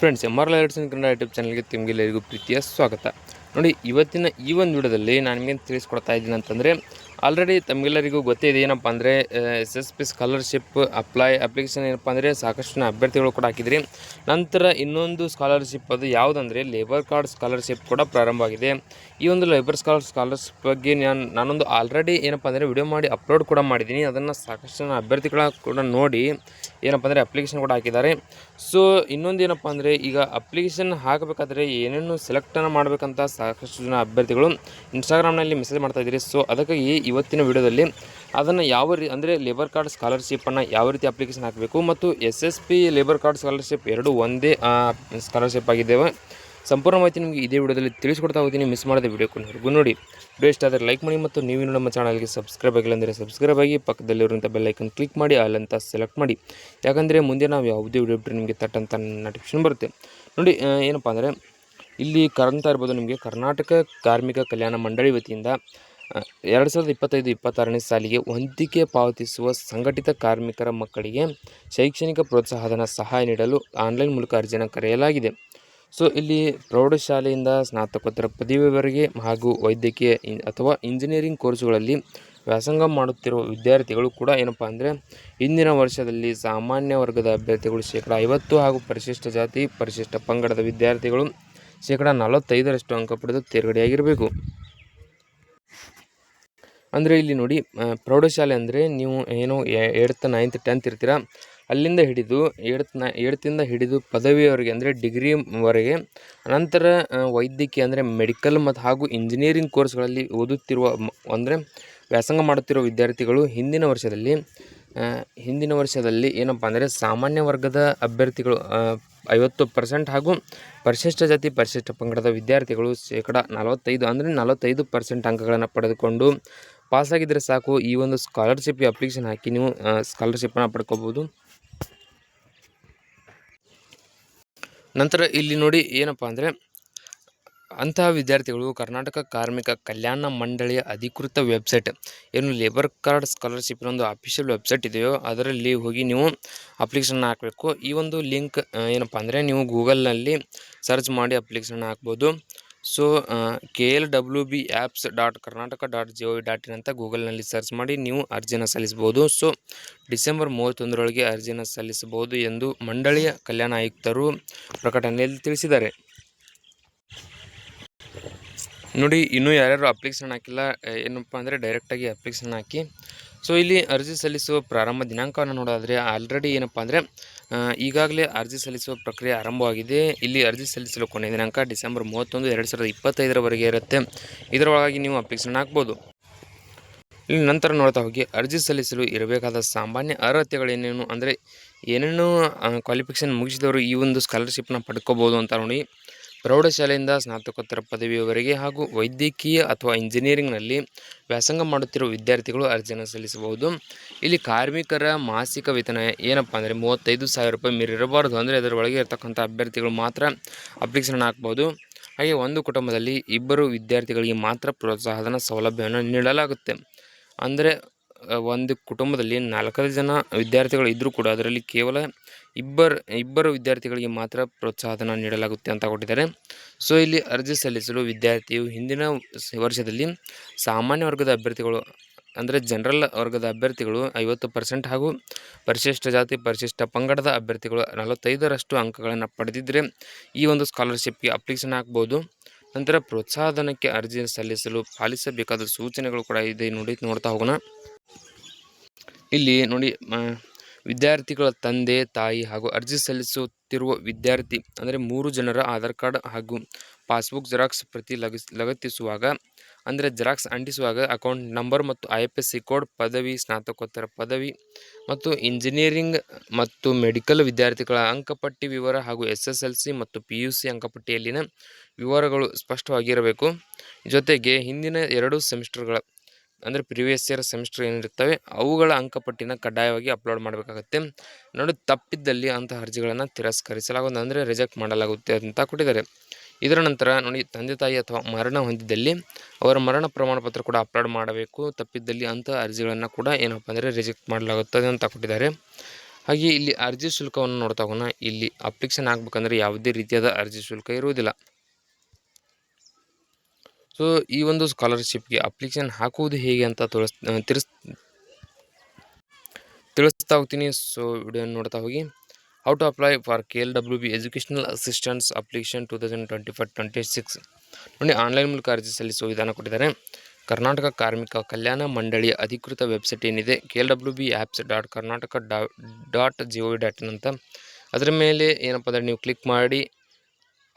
Friends M R lights Kannada YouTube ಚಾನಲ್ಗೆ ತಮಗೆಲ್ಲರಿಗೂ ಪ್ರೀತಿಯ ಸ್ವಾಗತ. ನೋಡಿ, ಇವತ್ತಿನ ಈ ಒಂದು ವಿಡಿಯೋದಲ್ಲಿ ನಾನು ನಿಮಗೆ ತಿಳಿಸ್ಕೊಡ್ತಾ ಇದ್ದೀನಿ ಅಂತಂದರೆ ಆಲ್ರೆಡಿ ತಮಗೆಲ್ಲರಿಗೂ ಗೊತ್ತೇ ಇದೆ ಏನಪ್ಪ ಅಂದರೆ S S P scholarship apply application ಏನಪ್ಪ ಅಂದರೆ ಸಾಕಷ್ಟು ಅಭ್ಯರ್ಥಿಗಳು ಕೂಡ ಹಾಕಿದ್ರಿ. ನಂತರ ಇನ್ನೊಂದು ಸ್ಕಾಲರ್ಶಿಪ್ ಅದು ಯಾವುದಂದರೆ ಲೇಬರ್ ಕಾರ್ಡ್ ಸ್ಕಾಲರ್ಶಿಪ್ ಕೂಡ ಪ್ರಾರಂಭ ಆಗಿದೆ. ಈ ಒಂದು ಲೇಬರ್ ಸ್ಕಾಲರ್ ಸ್ಕಾಲರ್ಶಿಪ್ ಬಗ್ಗೆ ನಾನು, ನಾನೊಂದು ಆಲ್ರೆಡಿ ಏನಪ್ಪ ಅಂದರೆ ವಿಡಿಯೋ ಮಾಡಿ ಅಪ್ಲೋಡ್ ಕೂಡ ಮಾಡಿದ್ದೀನಿ. ಅದನ್ನು ಸಾಕಷ್ಟು ಅಭ್ಯರ್ಥಿಗಳ ಕೂಡ ನೋಡಿ ಏನಪ್ಪ ಅಂದರೆ ಅಪ್ಲಿಕೇಶನ್ ಕೂಡ ಹಾಕಿದ್ದಾರೆ. ಸೊ ಇನ್ನೊಂದು ಏನಪ್ಪ ಅಂದರೆ, ಈಗ ಅಪ್ಲಿಕೇಶನ್ ಹಾಕಬೇಕಾದ್ರೆ ಏನೇನು ಸೆಲೆಕ್ಟನ್ನು ಮಾಡಬೇಕಂತ ಸಾಕಷ್ಟು ಜನ ಅಭ್ಯರ್ಥಿಗಳು ಇನ್ಸ್ಟಾಗ್ರಾಮ್ನಲ್ಲಿ ಮೆಸೇಜ್ ಮಾಡ್ತಾ ಇದ್ದೀರಿ. ಸೊ ಅದಕ್ಕಾಗಿ ಇವತ್ತಿನ ವಿಡಿಯೋದಲ್ಲಿ ಅದನ್ನು ಯಾವ ರೀ, ಅಂದರೆ ಲೇಬರ್ ಕಾರ್ಡ್ ಸ್ಕಾಲರ್ಶಿಪ್ಪನ್ನು ಯಾವ ರೀತಿ ಅಪ್ಲಿಕೇಶನ್ ಹಾಕಬೇಕು ಮತ್ತು S S P labour card scholarship ಎರಡು ಒಂದೇ ಸ್ಕಾಲರ್ಶಿಪ್ ಆಗಿದ್ದೇವೆ. ಸಂಪೂರ್ಣ ಮಾಹಿತಿ ನಿಮಗೆ ಇದೇ ವಿಡಿಯೋದಲ್ಲಿ ತಿಳಿಸ್ಕೊಡ್ತಾ ಹೋಗ್ತೀನಿ. ಮಿಸ್ ಮಾಡದೆ ವಿಡಿಯೋ ಕೊನೆವರೆಗೂ ನೋಡಿ. ಬೇಸ್ಟ್ ಆದರೆ ಲೈಕ್ ಮಾಡಿ ಮತ್ತು ನೀವು ನಮ್ಮ ಚಾನಲ್ಗೆ ಸಬ್ಸ್ಕ್ರೈಬ್ ಆಗಿಲ್ಲ ಅಂದರೆ ಸಬ್ಸ್ಕ್ರೈಬ್ ಆಗಿ ಪಕ್ಕದಲ್ಲಿರುವಂಥ ಬೆಲ್ಲೈಕನ್ ಕ್ಲಿಕ್ ಮಾಡಿ, ಅಲ್ಲಂತ ಸೆಲೆಕ್ಟ್ ಮಾಡಿ. ಯಾಕಂದರೆ ಮುಂದೆ ನಾವು ಯಾವುದೇ ವಿಡಿಯೋ ಬಿಟ್ಟರೆ ನಿಮಗೆ ತಟ್ಟಂತ ನೋಟಿಫಿಕೇಶನ್ ಬರುತ್ತೆ. ನೋಡಿ ಏನಪ್ಪ ಅಂದರೆ ಇಲ್ಲಿ ಕಾಣ್ತಾ ಇರ್ಬೋದು ನಿಮಗೆ ಕರ್ನಾಟಕ ಕಾರ್ಮಿಕ ಕಲ್ಯಾಣ ಮಂಡಳಿ ವತಿಯಿಂದ ಎರಡು ಸಾವಿರದ ಇಪ್ಪತ್ತೈದು, ಇಪ್ಪತ್ತಾರನೇ ಸಾಲಿಗೆ ಹೊಂದಿಕೆ ಪಾವತಿಸುವ ಸಂಘಟಿತ ಕಾರ್ಮಿಕರ ಮಕ್ಕಳಿಗೆ ಶೈಕ್ಷಣಿಕ ಪ್ರೋತ್ಸಾಹಧನ ಸಹಾಯ ನೀಡಲು ಆನ್ಲೈನ್ ಮೂಲಕ ಅರ್ಜಿಯನ್ನು ಕರೆಯಲಾಗಿದೆ. ಸೊ ಇಲ್ಲಿ ಪ್ರೌಢಶಾಲೆಯಿಂದ ಸ್ನಾತಕೋತ್ತರ ಪದವಿವರೆಗೆ ಹಾಗೂ ವೈದ್ಯಕೀಯ ಅಥವಾ ಇಂಜಿನಿಯರಿಂಗ್ ಕೋರ್ಸುಗಳಲ್ಲಿ ವ್ಯಾಸಂಗ ಮಾಡುತ್ತಿರುವ ವಿದ್ಯಾರ್ಥಿಗಳು ಕೂಡ ಏನಪ್ಪ ಅಂದರೆ ಇಂದಿನ ವರ್ಷದಲ್ಲಿ ಸಾಮಾನ್ಯ ವರ್ಗದ ಅಭ್ಯರ್ಥಿಗಳು ಶೇಕಡ ಐವತ್ತು ಹಾಗೂ ಪರಿಶಿಷ್ಟ ಜಾತಿ, ಪರಿಶಿಷ್ಟ ಪಂಗಡದ ವಿದ್ಯಾರ್ಥಿಗಳು ಶೇಕಡ ನಲವತ್ತೈದರಷ್ಟು ಅಂಕ ಪಡೆದು ತೇರ್ಗಡೆಯಾಗಿರಬೇಕು. ಅಂದರೆ ಇಲ್ಲಿ ನೋಡಿ ಪ್ರೌಢಶಾಲೆ ಅಂದರೆ ನೀವು ಏನು ಏಡ್ತ್ ನೈನ್ತ್, ಟೆಂತ್ ಇರ್ತೀರ? ಅಲ್ಲಿಂದ ಹಿಡಿದು ಏಡ್ತ್ನ ಏಡ್ತಿಂದ ಹಿಡಿದು ಪದವಿಯವರೆಗೆ ಅಂದರೆ ಡಿಗ್ರಿವರೆಗೆ ಅನಂತರ ವೈದ್ಯಕೀಯ ಅಂದರೆ ಮೆಡಿಕಲ್ ಮತ್ತು ಹಾಗೂ ಇಂಜಿನಿಯರಿಂಗ್ ಕೋರ್ಸ್ಗಳಲ್ಲಿ ಓದುತ್ತಿರುವ ಅಂದರೆ ವ್ಯಾಸಂಗ ಮಾಡುತ್ತಿರುವ ವಿದ್ಯಾರ್ಥಿಗಳು ಹಿಂದಿನ ವರ್ಷದಲ್ಲಿ ಹಿಂದಿನ ವರ್ಷದಲ್ಲಿ ಏನಪ್ಪ ಅಂದರೆ ಸಾಮಾನ್ಯ ವರ್ಗದ ಅಭ್ಯರ್ಥಿಗಳು ಐವತ್ತು ಪರ್ಸೆಂಟ್ ಹಾಗೂ ಪರಿಶಿಷ್ಟ ಜಾತಿ ಪರಿಶಿಷ್ಟ ಪಂಗಡದ ವಿದ್ಯಾರ್ಥಿಗಳು ಶೇಕಡ ನಲವತ್ತೈದು ಅಂದರೆ ನಲವತ್ತೈದು ಪರ್ಸೆಂಟ್ ಅಂಕಗಳನ್ನು ಪಡೆದುಕೊಂಡು ಪಾಸಾಗಿದ್ದರೆ ಸಾಕು ಈ ಒಂದು ಸ್ಕಾಲರ್ಶಿಪ್ಗೆ ಅಪ್ಲಿಕೇಶನ್ ಹಾಕಿ ನೀವು ಸ್ಕಾಲರ್ಶಿಪ್ಪನ್ನು ಪಡ್ಕೋಬೋದು. ನಂತರ ಇಲ್ಲಿ ನೋಡಿ ಏನಪ್ಪ ಅಂದರೆ ಅಂತಹ ವಿದ್ಯಾರ್ಥಿಗಳು ಕರ್ನಾಟಕ ಕಾರ್ಮಿಕ ಕಲ್ಯಾಣ ಮಂಡಳಿಯ ಅಧಿಕೃತ ವೆಬ್ಸೈಟ್ ಏನು ಲೇಬರ್ ಕಾರ್ಡ್ ಸ್ಕಾಲರ್ಶಿಪ್ನ ಒಂದು ಅಫಿಷಿಯಲ್ ವೆಬ್ಸೈಟ್ ಇದೆಯೋ ಅದರಲ್ಲಿ ಹೋಗಿ ನೀವು ಅಪ್ಲಿಕೇಶನ್ ಹಾಕಬೇಕು. ಈ ಒಂದು ಲಿಂಕ್ ಏನಪ್ಪ ಅಂದರೆ ನೀವು ಗೂಗಲ್ನಲ್ಲಿ ಸರ್ಚ್ ಮಾಡಿ ಅಪ್ಲಿಕೇಶನ್ ಹಾಕ್ಬೋದು. So K L W B apps dot Karnataka dot G O V dot in ಅಂತ ಗೂಗಲ್ನಲ್ಲಿ ಸರ್ಚ್ ಮಾಡಿ ನೀವು ಅರ್ಜಿನ ಸಲ್ಲಿಸಬಹುದು. ಸೊ, ಡಿಸೆಂಬರ್ ಮೂವತ್ತೊಂದರೊಳಗೆ ಅರ್ಜಿನ ಸಲ್ಲಿಸಬಹುದು ಎಂದು ಮಂಡಳಿಯ ಕಲ್ಯಾಣ ಆಯುಕ್ತರು ಪ್ರಕಟಣೆಯಲ್ಲಿ ತಿಳಿಸಿದ್ದಾರೆ. ನೋಡಿ, ಇನ್ನೂ ಯಾರ್ಯಾರು ಅಪ್ಲಿಕೇಶನ್ ಹಾಕಿಲ್ಲ ಏನಪ್ಪ ಅಂದರೆ ಡೈರೆಕ್ಟಾಗಿ ಅಪ್ಲಿಕೇಶನ್ ಹಾಕಿ. ಸೊ, ಇಲ್ಲಿ ಅರ್ಜಿ ಸಲ್ಲಿಸುವ ಪ್ರಾರಂಭ ದಿನಾಂಕವನ್ನು ನೋಡೋದಾದರೆ ಆಲ್ರೆಡಿ ಏನಪ್ಪ ಅಂದರೆ ಈಗಾಗಲೇ ಅರ್ಜಿ ಸಲ್ಲಿಸುವ ಪ್ರಕ್ರಿಯೆ ಆರಂಭವಾಗಿದೆ. ಇಲ್ಲಿ ಅರ್ಜಿ ಸಲ್ಲಿಸಲು ಕೊನೆಯ ದಿನಾಂಕ ಡಿಸೆಂಬರ್ ಮೂವತ್ತೊಂದು, ಎರಡು ಸಾವಿರದ ಇಪ್ಪತ್ತೈದರವರೆಗೆ ಇರುತ್ತೆ. ಇದರೊಳಗಾಗಿ ನೀವು ಅಪ್ಲಿಕೇಶನ್ ಹಾಕ್ಬೋದು. ಇಲ್ಲಿ ನಂತರ ನೋಡ್ತಾ ಹೋಗಿ, ಅರ್ಜಿ ಸಲ್ಲಿಸಲು ಇರಬೇಕಾದ ಸಾಮಾನ್ಯ ಅರ್ಹತೆಗಳೇನೇನು? ಅಂದರೆ ಏನೇನು ಕ್ವಾಲಿಫಿಕೇಷನ್ ಮುಗಿಸಿದವರು ಈ ಒಂದು ಸ್ಕಾಲರ್ಶಿಪ್ನ ಪಡ್ಕೋಬೋದು ಅಂತ ನೋಡಿ. ಪ್ರೌಢಶಾಲೆಯಿಂದ ಸ್ನಾತಕೋತ್ತರ ಪದವಿಯವರೆಗೆ ಹಾಗೂ ವೈದ್ಯಕೀಯ ಅಥವಾ ಇಂಜಿನಿಯರಿಂಗ್ನಲ್ಲಿ ವ್ಯಾಸಂಗ ಮಾಡುತ್ತಿರುವ ವಿದ್ಯಾರ್ಥಿಗಳು ಅರ್ಜಿಯನ್ನು ಸಲ್ಲಿಸಬಹುದು. ಇಲ್ಲಿ ಕಾರ್ಮಿಕರ ಮಾಸಿಕ ವೇತನ ಏನಪ್ಪ ಅಂದರೆ ಮೂವತ್ತೈದು ಸಾವಿರ ರೂಪಾಯಿ ಮೀರಿರಬಾರ್ದು ಅಂದರೆ ಅದರೊಳಗೆ ಇರತಕ್ಕಂಥ ಅಭ್ಯರ್ಥಿಗಳು ಮಾತ್ರ ಅಪ್ಲಿಕೇಶನ್ ಹಾಕ್ಬೋದು. ಹಾಗೆ ಒಂದು ಕುಟುಂಬದಲ್ಲಿ ಇಬ್ಬರು ವಿದ್ಯಾರ್ಥಿಗಳಿಗೆ ಮಾತ್ರ ಪ್ರೋತ್ಸಾಹಧನ ಸೌಲಭ್ಯವನ್ನು ನೀಡಲಾಗುತ್ತೆ. ಅಂದರೆ ಒಂದು ಕುಟುಂಬದಲ್ಲಿ ನಾಲ್ಕೈದು ಜನ ವಿದ್ಯಾರ್ಥಿಗಳು ಇದ್ದರೂ ಕೂಡ ಅದರಲ್ಲಿ ಕೇವಲ ಇಬ್ಬರು ಇಬ್ಬರು ವಿದ್ಯಾರ್ಥಿಗಳಿಗೆ ಮಾತ್ರ ಪ್ರೋತ್ಸಾಹಧನ ನೀಡಲಾಗುತ್ತೆ ಅಂತ ಕೊಟ್ಟಿದ್ದಾರೆ. ಸೊ, ಇಲ್ಲಿ ಅರ್ಜಿ ಸಲ್ಲಿಸಲು ವಿದ್ಯಾರ್ಥಿಯು ಹಿಂದಿನ ವರ್ಷದಲ್ಲಿ ಸಾಮಾನ್ಯ ವರ್ಗದ ಅಭ್ಯರ್ಥಿಗಳು, ಅಂದರೆ ಜನರಲ್ ವರ್ಗದ ಅಭ್ಯರ್ಥಿಗಳು ಐವತ್ತು ಪರ್ಸೆಂಟ್ ಹಾಗೂ ಪರಿಶಿಷ್ಟ ಜಾತಿ, ಪರಿಶಿಷ್ಟ ಪಂಗಡದ ಅಭ್ಯರ್ಥಿಗಳು ನಲವತ್ತೈದರಷ್ಟು ಅಂಕಗಳನ್ನು ಪಡೆದಿದ್ದರೆ ಈ ಒಂದು ಸ್ಕಾಲರ್ಶಿಪ್ಗೆ ಅಪ್ಲಿಕೇಶನ್ ಹಾಕ್ಬೋದು ನಂತರ ಪ್ರೋತ್ಸಾಹಧನಕ್ಕೆ ಅರ್ಜಿ ಸಲ್ಲಿಸಲು ಪಾಲಿಸಬೇಕಾದ ಸೂಚನೆಗಳು ಕೂಡ ಇದೆ. ನೋಡಿ, ನೋಡ್ತಾ ಹೋಗೋಣ. ಇಲ್ಲಿ ನೋಡಿ ವಿದ್ಯಾರ್ಥಿಗಳ ತಂದೆ, ತಾಯಿ ಹಾಗೂ ಅರ್ಜಿ ಸಲ್ಲಿಸುತ್ತಿರುವ ವಿದ್ಯಾರ್ಥಿ, ಅಂದರೆ ಮೂರು ಜನರ ಆಧಾರ್ ಕಾರ್ಡ್ ಹಾಗೂ ಪಾಸ್ಬುಕ್ ಜೆರಾಕ್ಸ್ ಪ್ರತಿ ಲಗತ್ತಿಸುವಾಗ, ಅಂದರೆ ಜೆರಾಕ್ಸ್ ಅಂಟಿಸುವಾಗ ಅಕೌಂಟ್ ನಂಬರ್ ಮತ್ತು I F S C code, ಪದವಿ, ಸ್ನಾತಕೋತ್ತರ ಪದವಿ ಮತ್ತು ಇಂಜಿನಿಯರಿಂಗ್ ಮತ್ತು ಮೆಡಿಕಲ್ ವಿದ್ಯಾರ್ಥಿಗಳ ಅಂಕಪಟ್ಟಿ ವಿವರ ಹಾಗೂ ಎಸ್ ಮತ್ತು ಪಿ ಯು ಸಿ ಅಂಕಪಟ್ಟಿಯಲ್ಲಿನ ವಿವರಗಳು ಸ್ಪಷ್ಟವಾಗಿರಬೇಕು. ಜೊತೆಗೆ ಹಿಂದಿನ ಎರಡು ಸೆಮಿಸ್ಟರ್ಗಳ, ಅಂದರೆ ಪ್ರಿವಿಯಸ್ ಇಯರ್ ಸೆಮಿಸ್ಟರ್ ಏನಿರ್ತವೆ ಅವುಗಳ ಅಂಕಪಟ್ಟಿನ ಕಡ್ಡಾಯವಾಗಿ ಅಪ್ಲೋಡ್ ಮಾಡಬೇಕಾಗುತ್ತೆ. ನೋಡಿ, ತಪ್ಪಿದ್ದಲ್ಲಿ ಅಂತಹ ಅರ್ಜಿಗಳನ್ನು ತಿರಸ್ಕರಿಸಲಾಗುವುದು ಅಂದರೆ ರಿಜೆಕ್ಟ್ ಮಾಡಲಾಗುತ್ತೆ ಅಂತ ಕೊಟ್ಟಿದ್ದಾರೆ. ಇದರ ನಂತರ ನೋಡಿ, ತಂದೆ ತಾಯಿ ಅಥವಾ ಮರಣ ಹೊಂದಿದ್ದಲ್ಲಿ ಅವರ ಮರಣ ಪ್ರಮಾಣ ಪತ್ರ ಕೂಡ ಅಪ್ಲೋಡ್ ಮಾಡಬೇಕು. ತಪ್ಪಿದ್ದಲ್ಲಿ ಅಂತಹ ಅರ್ಜಿಗಳನ್ನು ಕೂಡ ಏನಪ್ಪ ಅಂದರೆ ರಿಜೆಕ್ಟ್ ಮಾಡಲಾಗುತ್ತದೆ ಅಂತ ಕೊಟ್ಟಿದ್ದಾರೆ. ಹಾಗೆ ಇಲ್ಲಿ ಅರ್ಜಿ ಶುಲ್ಕವನ್ನು ನೋಡ್ತಾ ಹೋಗೋಣ. ಇಲ್ಲಿ ಅಪ್ಲಿಕೇಶನ್ ಹಾಕ್ಬೇಕಂದ್ರೆ ಯಾವುದೇ ರೀತಿಯಾದ ಅರ್ಜಿ ಶುಲ್ಕ ಇರುವುದಿಲ್ಲ. ಸೊ, ಈ ಒಂದು ಸ್ಕಾಲರ್ಶಿಪ್ಗೆ ಅಪ್ಲಿಕೇಶನ್ ಹಾಕುವುದು ಹೇಗೆ ಅಂತ ತೋರಿಸ್ ತಿಳಿಸ್ ತಿಳಿಸ್ತಾ ಹೋಗ್ತೀನಿ. ಸೊ ವಿಡಿಯೋ ನೋಡ್ತಾ ಹೋಗಿ. How to apply for K L W B educational assistance application two thousand twenty five twenty six ನೋಡಿ ಆನ್ಲೈನ್ ಮೂಲಕ ಅರ್ಜಿ ಸಲ್ಲಿಸುವ ವಿಧಾನ ಕೊಟ್ಟಿದ್ದಾರೆ. ಕರ್ನಾಟಕ ಕಾರ್ಮಿಕ ಕಲ್ಯಾಣ ಮಂಡಳಿಯ ಅಧಿಕೃತ ವೆಬ್ಸೈಟ್ ಏನಿದೆ? K L W B apps dot Karnataka ಡಾ dot G O dot in ಅಂತ. ಅದರ ಮೇಲೆ ಏನಪ್ಪ ಅಂದರೆ ನೀವು ಕ್ಲಿಕ್ ಮಾಡಿ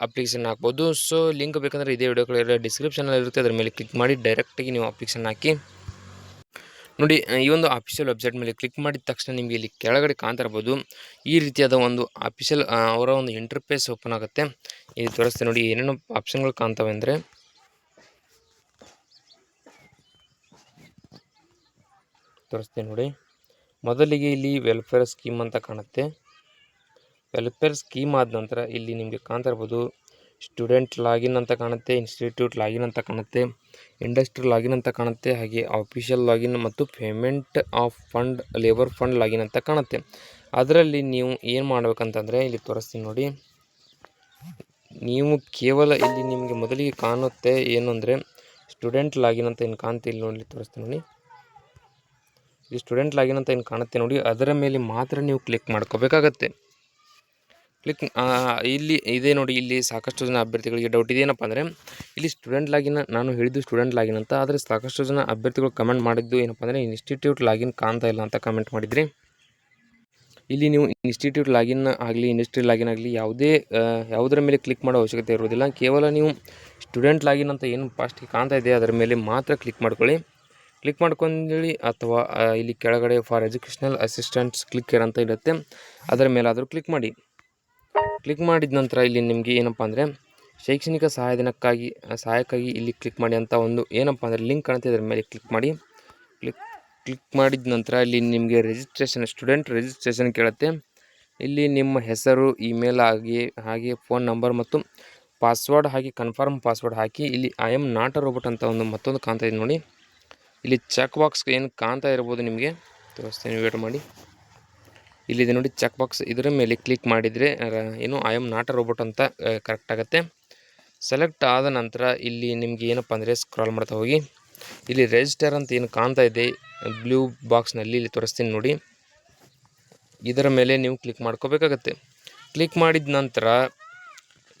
ಅಪ್ಲಿಕೇಶನ್ ಹಾಕ್ಬೋದು. ಸೊ ಲಿಂಕ್ ಬೇಕಂದರೆ ಇದೇ ವಿಡಿಯೋ ಡಿಸ್ಕ್ರಿಪ್ಷನಲ್ಲಿ ಇರುತ್ತೆ. ಅದರ ಮೇಲೆ ಕ್ಲಿಕ್ ಮಾಡಿ ಡೈರೆಕ್ಟಾಗಿ ನೀವು ಅಪ್ಲಿಕೇಶನ್ ಹಾಕಿ. ನೋಡಿ, ಈ ಒಂದು ಅಫಿಷಿಯಲ್ ವೆಬ್ಸೈಟ್ ಮೇಲೆ ಕ್ಲಿಕ್ ಮಾಡಿದ ತಕ್ಷಣ ನಿಮಗೆ ಇಲ್ಲಿ ಕೆಳಗಡೆ ಕಾಣ್ತಾ ಇರ್ಬೋದು ಈ ರೀತಿಯಾದ ಒಂದು ಅಫಿಷಿಯಲ್ ಅವರ ಒಂದು ಇಂಟರ್ಫೇಸ್ ಓಪನ್ ಆಗುತ್ತೆ. ಇಲ್ಲಿ ತೋರಿಸ್ತೀನಿ ನೋಡಿ, ಏನೇನು ಆಪ್ಷನ್ಗಳು ಕಾಣ್ತವೆ ಅಂದರೆ. ತೋರಿಸ್ತೀನಿ ನೋಡಿ. ಮೊದಲಿಗೆ ಇಲ್ಲಿ ವೆಲ್ಫೇರ್ ಸ್ಕೀಮ್ ಅಂತ ಕಾಣುತ್ತೆ. ವೆಲ್ಫೇರ್ ಸ್ಕೀಮ್ ಆದ ನಂತರ ಇಲ್ಲಿ ನಿಮಗೆ ಕಾಣ್ತಾ ಇರ್ಬೋದು ಸ್ಟೂಡೆಂಟ್ ಲಾಗಿನ್ ಅಂತ ಕಾಣುತ್ತೆ ಇನ್ಸ್ಟಿಟ್ಯೂಟ್ ಲಾಗಿನ್ ಅಂತ ಕಾಣುತ್ತೆ ಇಂಡಸ್ಟ್ರಿ ಲಾಗಿನ್ ಅಂತ ಕಾಣುತ್ತೆ, ಹಾಗೆ ಆಫಿಷಿಯಲ್ ಲಾಗಿನ್ ಮತ್ತು payment of fund labour fund login ಅಂತ ಕಾಣುತ್ತೆ. ಅದರಲ್ಲಿ ನೀವು ಏನು ಮಾಡಬೇಕಂತಂದರೆ ಇಲ್ಲಿ ತೋರಿಸ್ತೀನಿ ನೋಡಿ. ನೀವು ಕೇವಲ ಇಲ್ಲಿ ನಿಮಗೆ ಮೊದಲಿಗೆ ಕಾಣುತ್ತೆ ಏನು ಅಂದರೆ ಸ್ಟೂಡೆಂಟ್ ಲಾಗಿನ್ ಅಂತ ಏನು ಕಾಣುತ್ತೆ ಇಲ್ಲಿ ನೋಡಿ ತೋರಿಸ್ತೀನಿ ನೋಡಿ. ಈ ಸ್ಟೂಡೆಂಟ್ ಲಾಗಿನ್ ಅಂತ ಏನು ಕಾಣುತ್ತೆ ನೋಡಿ, ಅದರ ಮೇಲೆ ಮಾತ್ರ ನೀವು ಕ್ಲಿಕ್ ಮಾಡ್ಕೋಬೇಕಾಗತ್ತೆ. ಕ್ಲಿಕ್ ಇಲ್ಲಿ ಇದೆ ನೋಡಿ, ಇಲ್ಲಿ ಸಾಕಷ್ಟು ಜನ ಅಭ್ಯರ್ಥಿಗಳಿಗೆ ಡೌಟ್ ಇದೇನಪ್ಪ ಅಂದರೆ, ಇಲ್ಲಿ ಸ್ಟೂಡೆಂಟ್ ಲಾಗಿನ್ ನಾನು ಹೇಳಿದ್ದು ಸ್ಟೂಡೆಂಟ್ ಲಾಗಿನ್ ಅಂತ, ಆದರೆ ಸಾಕಷ್ಟು ಜನ ಅಭ್ಯರ್ಥಿಗಳು ಕಮೆಂಟ್ ಮಾಡಿದ್ದು ಏನಪ್ಪ ಅಂದರೆ ಇನ್ಸ್ಟಿಟ್ಯೂಟ್ ಲಾಗಿನ್ ಕಾಣ್ತಾ ಇಲ್ಲ ಅಂತ ಕಮೆಂಟ್ ಮಾಡಿದ್ರಿ. ಇಲ್ಲಿ ನೀವು ಇನ್ಸ್ಟಿಟ್ಯೂಟ್ ಲಾಗಿನ್ ಆಗಲಿ ಇಂಡಸ್ಟ್ರಿ ಲಾಗಿನ್ ಆಗಲಿ, ಯಾವುದೇ ಯಾವುದರ ಮೇಲೆ ಕ್ಲಿಕ್ ಮಾಡೋ ಅವಶ್ಯಕತೆ ಇರೋದಿಲ್ಲ ಕೇವಲ ನೀವು ಸ್ಟೂಡೆಂಟ್ ಲಾಗಿನ್ ಅಂತ ಏನು ಫಾಸ್ಟಿಗೆ ಕಾಣ್ತಾ ಇದೆ ಅದರ ಮೇಲೆ ಮಾತ್ರ ಕ್ಲಿಕ್ ಮಾಡ್ಕೊಳ್ಳಿ. ಕ್ಲಿಕ್ ಮಾಡ್ಕೊಂಡೇಳಿ, ಅಥವಾ ಇಲ್ಲಿ ಕೆಳಗಡೆ ಫಾರ್ ಎಜುಕೇಷನಲ್ ಅಸಿಸ್ಟೆಂಟ್ಸ್ ಕ್ಲಿಕ್ ಅಂತ ಇರುತ್ತೆ, ಅದರ ಮೇಲಾದರೂ ಕ್ಲಿಕ್ ಮಾಡಿ. ಕ್ಲಿಕ್ ಮಾಡಿದ ನಂತರ ಇಲ್ಲಿ ನಿಮಗೆ ಏನಪ್ಪ ಅಂದರೆ ಶೈಕ್ಷಣಿಕ ಸಹಾಯಧನಕ್ಕಾಗಿ ಸಹಾಯಕ್ಕಾಗಿ ಇಲ್ಲಿ ಕ್ಲಿಕ್ ಮಾಡಿ ಅಂತ ಒಂದು ಏನಪ್ಪ ಅಂದರೆ ಲಿಂಕ್ ಕಾಣುತ್ತೆ. ಅದರ ಮೇಲೆ ಕ್ಲಿಕ್ ಮಾಡಿ. ಕ್ಲಿಕ್ ಕ್ಲಿಕ್ ಮಾಡಿದ ನಂತರ ಇಲ್ಲಿ ನಿಮಗೆ ರಿಜಿಸ್ಟ್ರೇಷನ್ ಸ್ಟೂಡೆಂಟ್ ರಿಜಿಸ್ಟ್ರೇಷನ್ ಕೇಳುತ್ತೆ. ಇಲ್ಲಿ ನಿಮ್ಮ ಹೆಸರು ಇಮೇಲ್ ಆಗಿ ಹಾಗೆ ಫೋನ್ ನಂಬರ್ ಮತ್ತು ಪಾಸ್ವರ್ಡ್ ಹಾಗೆ ಕನ್ಫರ್ಮ್ ಪಾಸ್ವರ್ಡ್ ಹಾಕಿ ಇಲ್ಲಿ I'm not a robot ಅಂತ ಒಂದು ಮತ್ತೊಂದು ಕಾಣ್ತಾ ಇದೆ ನೋಡಿ. ಇಲ್ಲಿ ಚೆಕ್ ಬಾಕ್ಸ್ ಏನು ಕಾಣ್ತಾ ಇರ್ಬೋದು ನಿಮಗೆ? ತೋರಿಸ್ತೀನಿ ವೇಟ್ ಮಾಡಿ. ಇಲ್ಲಿದೆ ನೋಡಿ ಚೆಕ್ ಬಾಕ್ಸ್ ಇದರ ಮೇಲೆ ಕ್ಲಿಕ್ ಮಾಡಿದರೆ ಏನು I am not a robot ಅಂತ ಕರೆಕ್ಟ್ ಆಗುತ್ತೆ. ಸೆಲೆಕ್ಟ್ ಆದ ನಂತರ ಇಲ್ಲಿ ನಿಮಗೆ ಏನಪ್ಪ ಅಂದರೆ ಸ್ಕ್ರಾಲ್ ಮಾಡ್ತಾ ಹೋಗಿ. ಇಲ್ಲಿ ರಿಜಿಸ್ಟರ್ ಅಂತ ಏನು ಕಾಣ್ತಾ ಇದೆ ಬ್ಲೂ ಬಾಕ್ಸ್ನಲ್ಲಿ ಇಲ್ಲಿ ತೋರಿಸ್ತೀನಿ ನೋಡಿ. ಇದರ ಮೇಲೆ ನೀವು ಕ್ಲಿಕ್ ಮಾಡ್ಕೋಬೇಕಾಗತ್ತೆ. ಕ್ಲಿಕ್ ಮಾಡಿದ ನಂತರ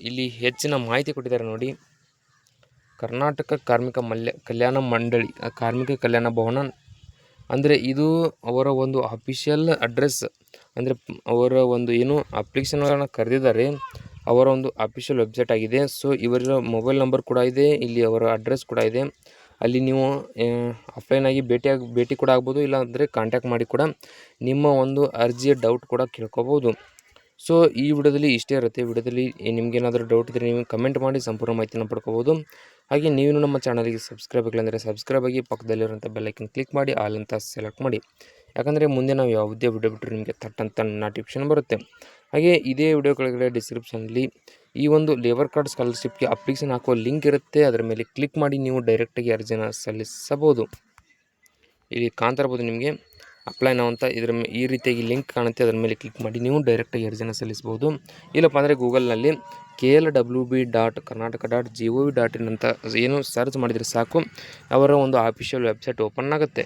ಇಲ್ಲಿ ಹೆಚ್ಚಿನ ಮಾಹಿತಿ ಕೊಟ್ಟಿದ್ದಾರೆ ನೋಡಿ. ಕರ್ನಾಟಕ ಕಾರ್ಮಿಕ ಮಲ್ಯ, ಕಲ್ಯಾಣ ಮಂಡಳಿ ಕಾರ್ಮಿಕ ಕಲ್ಯಾಣ ಭವನ ಅಂದರೆ ಇದು ಅವರ ಒಂದು ಅಫಿಷಿಯಲ್ ಅಡ್ರೆಸ್ ಅಂದರೆ ಅವರ ಒಂದು ಏನು ಅಪ್ಲಿಕೇಶನ್ಗಳನ್ನು ಕರೆದಿದ್ದಾರೆ, ಅವರ ಒಂದು ಅಫಿಷಿಯಲ್ ವೆಬ್ಸೈಟ್ ಆಗಿದೆ. ಸೊ ಇವರ ಮೊಬೈಲ್ ನಂಬರ್ ಕೂಡ ಇದೆ, ಇಲ್ಲಿ ಅವರ ಅಡ್ರೆಸ್ ಕೂಡ ಇದೆ. ಅಲ್ಲಿ ನೀವು ಆಫ್ಲೈನಾಗಿ ಭೇಟಿಯಾಗಿ ಭೇಟಿ ಕೂಡ ಆಗ್ಬೋದು, ಇಲ್ಲಾಂದರೆ ಕಾಂಟ್ಯಾಕ್ಟ್ ಮಾಡಿ ಕೂಡ ನಿಮ್ಮ ಒಂದು ಅರ್ಜಿಯ ಡೌಟ್ ಕೂಡ ಕೇಳ್ಕೊಬೋದು. ಸೊ, ಈ ವಿಡಿಯೋದಲ್ಲಿ ಇಷ್ಟೇ ಇರುತ್ತೆ. ವಿಡಿಯೋದಲ್ಲಿ ನಿಮಗೇನಾದರೂ ಡೌಟ್ ಇದ್ದರೆ ನೀವು ಕಮೆಂಟ್ ಮಾಡಿ ಸಂಪೂರ್ಣ ಮಾಹಿತಿಯನ್ನು ಪಡ್ಕೋಬೋದು ಹಾಗೆ ನೀವು ನಮ್ಮ ಚಾನಲ್ಗೆ ಸಬ್ಸ್ಕ್ರೈಬ್ ಆಗಿಲ್ಲ ಸಬ್ಸ್ಕ್ರೈಬ್ ಆಗಿ ಪಕ್ಕದಲ್ಲಿರುವಂಥ ಬೆಲ್ಲೈಕನ್ ಕ್ಲಿಕ್ ಮಾಡಿ ಆಲ್ ಅಂತ ಸೆಲೆಕ್ಟ್ ಮಾಡಿ. ಯಾಕಂದರೆ ಮುಂದೆ ನಾವು ಯಾವುದೇ ವಿಡಿಯೋ ಬಿಟ್ಟರೆ ನಿಮಗೆ ತಟ್ಟಂತ ನೋಟಿಫಿಕೇಶನ್ ಬರುತ್ತೆ. ಹಾಗೆ ಇದೇ ವಿಡಿಯೋ ಕೆಳಗಡೆ ಡಿಸ್ಕ್ರಿಪ್ಷನಲ್ಲಿ ಈ ಒಂದು ಲೇಬರ್ ಕಾರ್ಡ್ ಸ್ಕಾಲರ್ಶಿಪ್ಗೆ ಅಪ್ಲಿಕೇಶನ್ ಹಾಕೋ ಲಿಂಕ್ ಇರುತ್ತೆ. ಅದರ ಮೇಲೆ ಕ್ಲಿಕ್ ಮಾಡಿ, ನೀವು ಡೈರೆಕ್ಟಾಗಿ ಅರ್ಜಿನ ಸಲ್ಲಿಸಬಹುದು. ಇಲ್ಲಿ ಕಾಣ್ತಾ ಇರ್ಬೋದು ನಿಮಗೆ. ಅಪ್ಲೈ ನಾವು ಅಂತ ಇದ್ರ ಈ ರೀತಿಯಾಗಿ ಲಿಂಕ್ ಕಾಣುತ್ತೆ, ಅದರ ಮೇಲೆ ಕ್ಲಿಕ್ ಮಾಡಿ, ನೀವು ಡೈರೆಕ್ಟಾಗಿ ಅರ್ಜಿನ ಸಲ್ಲಿಸ್ಬೋದು. ಇಲ್ಲಪ್ಪ ಅಂದರೆ ಗೂಗಲ್ನಲ್ಲಿ K L W B dot Karnataka dot G O V dot in ಅಂತ ಏನು ಸರ್ಚ್ ಮಾಡಿದರೆ ಸಾಕು, ಅವರ ಒಂದು ಆಫಿಷಿಯಲ್ ವೆಬ್ಸೈಟ್ ಓಪನ್ ಆಗುತ್ತೆ.